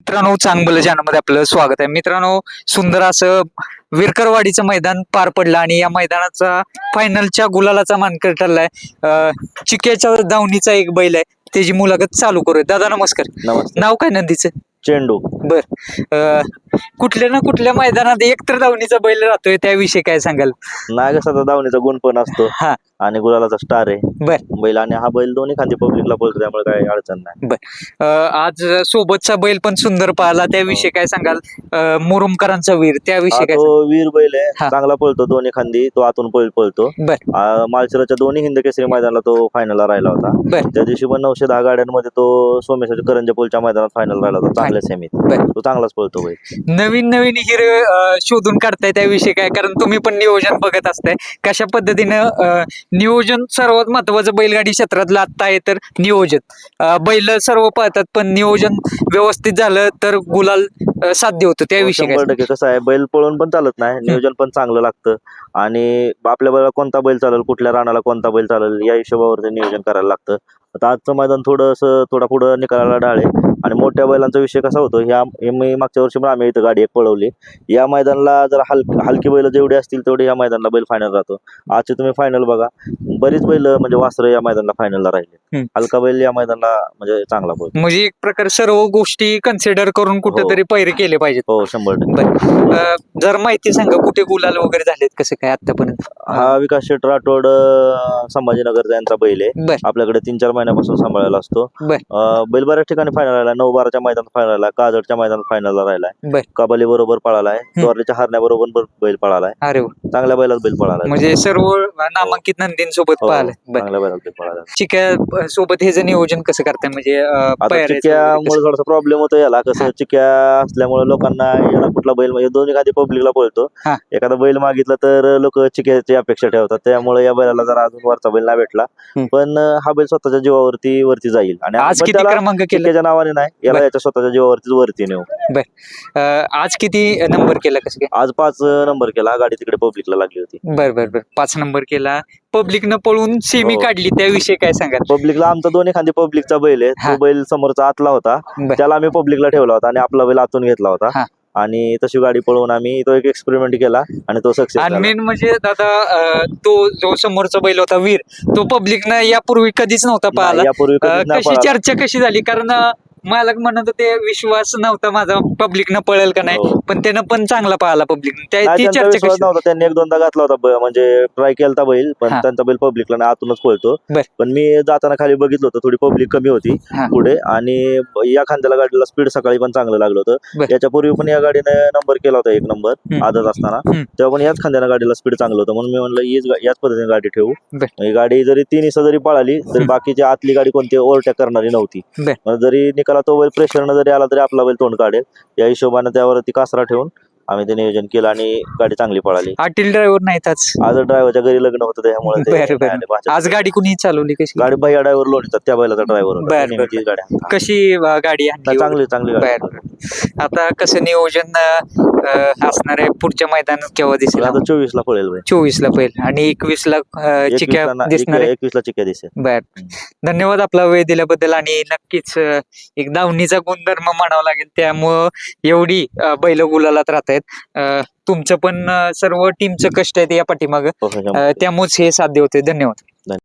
मित्रांनो चांगलं चॅनलमध्ये आपलं स्वागत आहे. मित्रांनो सुंदर असं विरकरवाडीचं मैदान पार पडलं आणि या मैदानाचा फायनलच्या गुलालाचा मानकर ठरलाय. अं, चिक्याच्या दावणीचा एक बैल आहे. त्याची मुलाखत चालू करूया. दादा नमस्कार. नाव काय नंदीचं? चेंडू. बर. कुठल्या ना कुठल्या मैदानात एक तर दावणीचा बैल राहतोय त्याविषयी काय सांगाल? नागसाचा धावणीचा गुण पण असतो. हा. आणि गुलालाचा स्टार आहे. बर. बैल आणि हा बैल दोन्ही खांदी पब्लिकला पळतो त्यामुळे काही अडचण नाही. अं, आज सोबतचा बैल पण सुंदर पाहिला त्याविषयी काय सांगाल? अं, मुरुमकरांचा वीर हा त्याविषयी काय तो वीर बैल हा. आहे चांगला पळतो दोन्ही खांदी तो आतून पळ पळतो? बर. आ, दोन्ही हिंद केसरी मैदानाला तो फायनलला राहिला होता. बर. त्या दिवशी पण नऊशे दहा गाड्यांमध्ये तो सोमेश्वर करंजपूलच्या मैदानात फायनल राहिला होता चांगल्या सेमीत. बर. तो चांगलाच पळतो बैल. नवीन नवीन हिरे शोधून काढताय त्याविषयी काय? कारण तुम्ही पण नियोजन बघत असताय. कशा पद्धतीनं नियोजन सर्वात महत्वाचं बैलगाडी क्षेत्रातलं आत्ता आहे तर नियोजन. बैल सर्व पळतात पण नियोजन व्यवस्थित झालं तर गुलाल साध्य होतं त्याविषयी काय? शंभर टक्के कसं आहे बैल पळून पण चालत नाही नियोजन पण चांगलं लागतं. आणि आपल्या बैला कोणता बैल चालेल कुठल्या रानाला कोणता बैल चालेल या हिशोबावरती नियोजन करायला लागतं. आता आजचं मैदान थोडंसं थोडा पुढं निकालाला डाळे आणि मोठ्या बैलांचा विषय कसा होतो ह्या मी मागच्या वर्षी पण आम्ही इथं गाडी एक पळवली. या मैदानाला जर हल हलकी बैल जेवढी असतील तेवढे या मैदानाला बैल फायनल राहतो. आजचे तुम्ही फायनल बघा. बरीच बैल म्हणजे वासरं या मैदानाला फायनलला राहिले. हम्म. हलका बैल या मैदानाला म्हणजे चांगला पळतो. म्हणजे एक प्रकार सर्व गोष्टी कन्सिडर करून कुठेतरी पैरे केले पाहिजेत. हो शंभर टक्के. अं, जर माहिती सांगा कुठे गुलाल वगैरे झालेत कसं काय आतापर्यंत हा विकास शेट राठोड अं, संभाजीनगरचा यांचा बैल आहे. बर. आपल्याकडे तीन चार महिन्यापासून सांभाळायला असतो. बर. अं, बैल बऱ्याच ठिकाणी फायनल राहिला नऊ बाराच्या मैदानात फायनल राहिला काजडच्या मैदानात फायनलला राहिलाय. बर. कबाली बरोबर पळालाय. दोरलीच्या हरण्याबरोबर बैल पळालाय. अरे वा. चांगल्या बैलात बैल पळालाय. म्हणजे सर्व नामांकित नंदींसोबत हो, पाहिलं बर. बैलात चिक्या सोबत हे जे नियोजन कसं करताय? म्हणजे अं, आता पायऱ्याचं वगैरे चिक्यामुळे? थोडासा प्रॉब्लेम होतो याला. कसं चिक्या असल्यामुळे लोकांना याला कुठला बैल म्हणजे दोन्ही एखादी पब्लिकला पळतो. हा. एखादा बैल मागितला तर लोक चिक्याची अपेक्षा ठेवतात. त्यामुळे या बैलाला जरा अजून वरचा बैल नाही भेटला. हम्म. पण अं, हा बैल स्वतःच्या जीवावरती वरती जाईल. आणि आज आपण किती त्याला क्रमांक केला? चिक्याच्या नावाने नाही याला बर. याच्या स्वतःच्या जीवावरतीच वरती नेऊ. अं, आज किती नंबर केला कसं काय? आज पाच नंबर केला. गाडी तिकडे पब्लिकला लागली होती. बर बर बर. पाच नंबर केला. पब्लिकनं पळून सेमी हो. काढली त्याविषयी काय सांगाल पब्लिकला आमचा दोन्ही खांदी पब्लिकचा बैल आहे हा. तो बैल समोरचा आतला होता बर त्याला आम्ही पब्लिकला ठेवला होता आणि आपला बैल आतून घेतला हा. होता आणि तशी गाडी पळवून आम्ही तो एक एक्सपेरिमेंट केला आणि तो सक्सेस आणि मेन म्हणजे दादा अं, तो जो समोरचा बैल होता वीर तो पब्लिकनं यापूर्वी कधीच नव्हता पाहिला यापूर्वी अं, कधीच नाही कशी पळाला. चर्चा कशी झाली कारण अं, मालक म्हणत होते विश्वास नव्हता माझा पब्लिकनं पळेल का नाही हो. पण त्यानं पण चांगला पाहिला पब्लिक ती नाही, त्यांचा चर्चा विश्वास कशी नव्हता त्यांनी एक दोनदा घातला होता ब- म्हणजे ट्राय केलता बैल पण हा. त्यांचा बैल पब्लिकला नाही आतूनच पळतो बर. पण मी जाताना खाली बघितलं होतं थोडी पब्लिक कमी होती हा. पुढे आणि ब- या खांद्याला गाडीला स्पीड सकाळी पण चांगलं लागलं बर. होतं याच्यापूर्वी पण या गाडीने नंबर केला होता एक नंबर हम्म. आदत असताना हम्म. तेव्हा पण याच खांद्याला गाडीला स्पीड चांगलं होतं म्हणून मी म्हणलं हीच गा- याच पद्धतीने गाडी ठेवू बर. ही गाडी जरी तीन हिस्सा जरी पळाली तरी हम्म. बाकीची आतली गाडी कोणती ओव्हरटेक करणारी नव्हती बर. जरी निकाला तो बैल प्रेशरनं जरी आला तरी आपला बैल तोंड काढेल. या हिशोबाने त्यावरती कासरा ठेवून आम्ही ते नियोजन केलं आणि गाडी चांगली पळाली. आटील ड्रायव्हर नाहीत आज. आज ड्रायव्हरच्या घरी लग्न होतं त्यामुळे बरं, नाही बरं. आज गाडी कुणी चालवली कशी? गाडी भैया ड्रायव्हर लोणीचा त्या बैलाचा ड्रायव्हर बरं, बरं. गाडी. कशी अं, गाडी आणली नाही, चांगली चांगली गाडी. बर आता कसं नियोजन अं, असणार आहे? पुढच्या मैदानात केव्हा दिसेल? आता चोवीस ला पळेल बैल चोवीस ला पहिलं आणि एकवीस ला अं, चिक्या दिसणार आहे? एकवीस ला चिक्या दिसेल. बर. धन्यवाद आपला वेळ दिल्याबद्दल आणि नक्कीच एक दावणीचा गुणधर्म म्हणावा लागेल. त्यामुळं एवढी बैल गुलालात राहत आहेत तुमचं पण सर्व टीमचं कष्ट आहे या पाठीमागं. हो, हो, अं, त्यामुळेच हे साध्य होते धन्यवाद.